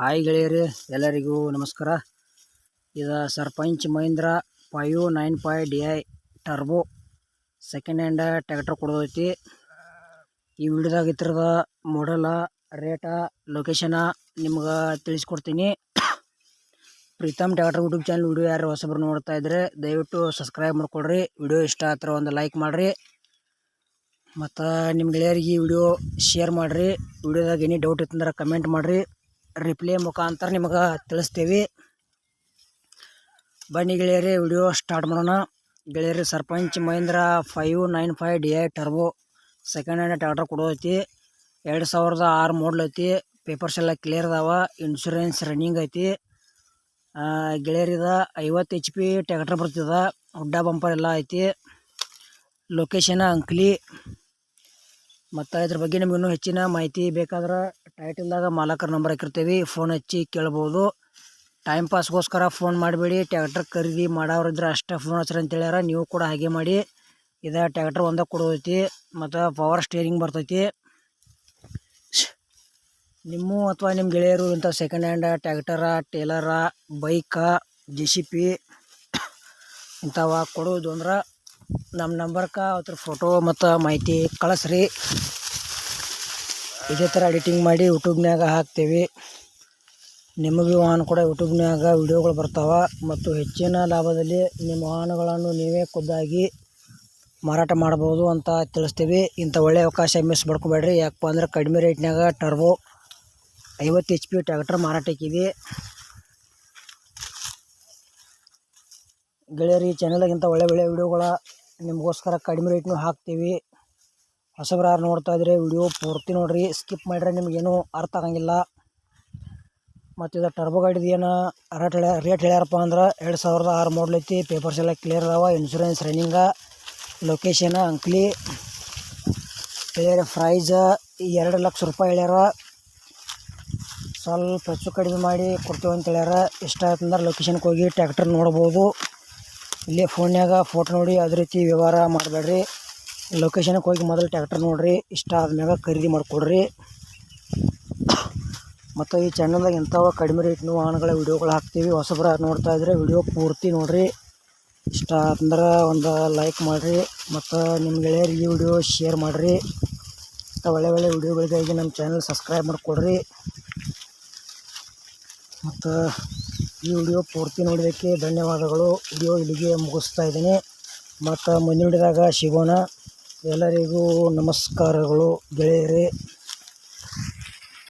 Hi ಗೆಳೆಯರಿ, ಎಲ್ಲರಿಗೂ ನಮಸ್ಕಾರ. ಇದು Sarpanch Mahindra five nine five D I turbo second hand tractor ಕೊಡೋದೈತಿ. ಈ ವಿಡಿಯೋದಾಗ ಇತ್ತಿರದ ಮಾಡಲ ರೇಟ ಲೊಕೇಶನ ನಿಮ್ಗೆ ತಿಳಿಸ್ಕೊಡ್ತೀನಿ. Preetam tractor YouTube channel video ಯಾರು ಹೊಸಬ್ರು ನೋಡ್ತಾ ಇದ್ರೆ ದಯವಿಟ್ಟು ಸಬ್ಸ್ಕ್ರೈಬ್ ಮಾಡ್ಕೊಳ್ರಿ ವಿಡಿಯೋ ಇಷ್ಟ ಆದ್ರೆ ಒಂದು ಲೈಕ್ ಮಾಡಿರಿ. ಮತ್ತು ನಿಮ್ಮ ಗೆಳೆಯರಿಗೆ ಈ ವಿಡಿಯೋ ಶೇರ್ ಮಾಡಿರಿ. ವಿಡಿಯೋದಾಗ ಏನೇ ಡೌಟ್ ಇತ್ತಂದ್ರೆ ಕಮೆಂಟ್ ಮಾಡಿರಿ. ರಿಪ್ಲೈ ಮುಖಾಂತರ ನಿಮಗೆ ತಿಳಿಸ್ತೀವಿ. ಬನ್ನಿ ಗೆಳೆಯರಿ ವಿಡಿಯೋ ಸ್ಟಾರ್ಟ್ ಮಾಡೋಣ. ಗೆಳೆಯರಿ, Sarpanch Mahindra five nine five D I turbo second hand tractor ಕೊಡೋತಿ ಎರಡು ಸಾವಿರದ ಆರು ಮಾಡಲ್ ಐತಿ. ಪೇಪರ್ಸ್ ಎಲ್ಲ ಕ್ಲಿಯರ್ ಅದಾವ. ಇನ್ಶೂರೆನ್ಸ್ ರನ್ನಿಂಗ್ ಐತಿ. ಗೆಳೆಯರಿದ ಐವತ್ತು ಎಚ್ ಪಿ ಟ್ಯಾಕ್ಟರ್ ಬರ್ತದ. ಹುಡ್ಡ ಬಂಪರ್ ಎಲ್ಲ ಐತಿ. ಲೊಕೇಶನ್ ಅಂಕ್ಲಿ. ಮತ್ತು ಇದ್ರ ಬಗ್ಗೆ ನಿಮ್ಗೆ ಇನ್ನೂ ಹೆಚ್ಚಿನ ಮಾಹಿತಿ ಬೇಕಾದ್ರೆ ಟೈಟಲ್ದಾಗ ಮಾಲಕರ ನಂಬರ್ ಹಾಕಿರ್ತೀವಿ. ಫೋನ್ ಹಚ್ಚಿ ಕೇಳ್ಬೋದು. ಟೈಮ್ ಪಾಸ್ಗೋಸ್ಕರ ಫೋನ್ ಮಾಡಬೇಡಿ. ಟ್ಯಾಕ್ಟರ್ ಖರೀದಿ ಮಾಡೋರಿದ್ರೆ ಅಷ್ಟೇ ಫೋನ್ ಹಚ್ಚಿರಿ ಅಂತ ಹೇಳ್ಯಾರ. ನೀವು ಕೂಡ ಹಾಗೆ ಮಾಡಿ. ಇದು ಟ್ಯಾಕ್ಟರ್ ಒಂದೇ ಕೊಡೋತಿ ಮತ್ತು ಪವರ್ ಸ್ಟೇರಿಂಗ್ ಬರ್ತೈತಿ. ನಿಮ್ಮ ಅಥವಾ ನಿಮ್ಮ ಗೆಳೆಯರು ಇಂಥ ಸೆಕೆಂಡ್ ಹ್ಯಾಂಡ್ ಟ್ಯಾಕ್ಟರ ಟೇಲರ ಬೈಕ ಜೆ ಸಿ ಪಿ ಇಂಥವ ಕೊಡೋದು ಅಂದ್ರೆ ನಮ್ಮ ನಂಬರ್ಗೆ ಅವ್ರ ಫೋಟೋ ಮತ್ತು ಮಾಹಿತಿ ಕಳಿಸ್ರಿ. ಇದೇ ಥರ ಎಡಿಟಿಂಗ್ ಮಾಡಿ ಯೂಟ್ಯೂಬ್ನಾಗ ಹಾಕ್ತೇವೆ. ನಿಮಗೆ ವಾಹನ ಕೂಡ ಯೂಟ್ಯೂಬ್ನಾಗ ವಿಡಿಯೋಗಳು ಬರ್ತಾವೆ. ಮತ್ತು ಹೆಚ್ಚಿನ ಲಾಭದಲ್ಲಿ ನಿಮ್ಮ ವಾಹನಗಳನ್ನು ನೀವೇ ಖುದ್ದಾಗಿ ಮಾರಾಟ ಮಾಡ್ಬೋದು ಅಂತ ತಿಳಿಸ್ತೀವಿ. ಇಂಥ ಒಳ್ಳೆಯ ಅವಕಾಶ ಮಿಸ್ ಮಾಡ್ಕೊಬೇಡ್ರಿ. ಯಾಕಪ್ಪ ಅಂದ್ರೆ ಕಡಿಮೆ ರೇಟ್ನಾಗ ಟರ್ಬೋ ಐವತ್ತು ಎಚ್ ಪಿ ಟ್ಯಾಕ್ಟರ್ ಮಾರಾಟಕ್ಕಿದೆ ಗೆಳೆಯರಿ, ಈ ಚಾನಲ್ದಾಗಿಂತ ಒಳ್ಳೆ ಒಳ್ಳೆ ವಿಡಿಯೋಗಳ ನಿಮಗೋಸ್ಕರ ಕಡಿಮೆ ರೇಟ್ನೂ ಹಾಕ್ತೀವಿ. ಹೊಸಬ್ರು ಯಾರು ನೋಡ್ತಾ ಇದ್ರೆ ವಿಡಿಯೋ ಪೂರ್ತಿ ನೋಡಿರಿ. ಸ್ಕಿಪ್ ಮಾಡಿದ್ರೆ ನಿಮಗೇನು ಅರ್ಥ ಆಗಂಗಿಲ್ಲ. ಮತ್ತು ಇದು ಟರ್ಬೋ ಗಾಡಿದು ಏನು? ರೇಟ್ ಹೇಳ್ಯಾರ ರೇಟ್ ಹೇಳ್ಯಾರಪ್ಪ ಅಂದ್ರೆ ಎರಡು ಸಾವಿರದ ಆರು ಮಾಡಲ್ ಐತಿ. ಪೇಪರ್ಸ್ ಎಲ್ಲ ಕ್ಲಿಯರ್ ಅದಾವ. ಇನ್ಶೂರೆನ್ಸ್ ರನ್ನಿಂಗ ಲೊಕೇಶನ್ ಅಂಕ್ಲಿ ಬೇರೆ ಪ್ರೈಸ್ ಎರಡು ಲಕ್ಷ ರೂಪಾಯಿ ಹೇಳ್ಯಾರ. ಸ್ವಲ್ಪ ಹೆಚ್ಚು ಕಡಿಮೆ ಮಾಡಿ ಕೊಡ್ತೀವಿ ಅಂತ ಹೇಳ್ಯಾರ. ಇಷ್ಟ ಆಯ್ತಂದ್ರೆ ಲೊಕೇಶನ್ಗೆ ಹೋಗಿ ಟ್ಯಾಕ್ಟರ್ ನೋಡ್ಬೋದು. ಇಲ್ಲೇ ಫೋನ್ಯಾಗ ಫೋಟೋ ನೋಡಿ ಅದೇ ರೀತಿ ವ್ಯವಹಾರ ಮಾಡಬೇಡ್ರಿ. ಲೊಕೇಶನ್ಗೆ ಹೋಗಿ ಮೊದಲು ಟ್ಯಾಕ್ಟರ್ ನೋಡಿರಿ, ಇಷ್ಟ ಆದ್ಮ್ಯಾಗ ಖರೀದಿ ಮಾಡಿಕೊಡ್ರಿ. ಮತ್ತು ಈ ಚಾನಲ್ದಾಗ ಎಂಥವ ಕಡಿಮೆ ರೇಟ್ನು ವಾಹನಗಳ ವಿಡಿಯೋಗಳು ಹಾಕ್ತೀವಿ. ಹೊಸಬ್ರ ನೋಡ್ತಾ ಇದ್ರೆ ವಿಡಿಯೋ ಪೂರ್ತಿ ನೋಡಿರಿ. ಇಷ್ಟ ಅಂದ್ರೆ ಒಂದು ಲೈಕ್ ಮಾಡಿರಿ. ಮತ್ತು ನಿಮ್ಮ ಗೆಳೆಯರಿಗೆ ಈ ವಿಡಿಯೋ ಶೇರ್ ಮಾಡಿರಿ. ಮತ್ತು ಒಳ್ಳೆ ಒಳ್ಳೆ ವಿಡಿಯೋಗಳಿಗಾಗಿ ನಮ್ಮ ಚಾನಲ್ ಸಬ್ಸ್ಕ್ರೈಬ್ ಮಾಡಿಕೊಡ್ರಿ. ಮತ್ತು ಈ ವಿಡಿಯೋ ಪೂರ್ತಿ ನೋಡೋದಕ್ಕೆ ಧನ್ಯವಾದಗಳು. ವಿಡಿಯೋ ಇಲ್ಲಿಗೆ ಮುಗಿಸ್ತಾ ಇದ್ದೀನಿ. ಮತ್ತು ಮುಂದಿನ ವಿಡಿಯೋದಾಗ ಸಿಗೋಣ. ಎಲ್ಲರಿಗೂ ನಮಸ್ಕಾರಗಳು ಗೆಳೆಯರೇ.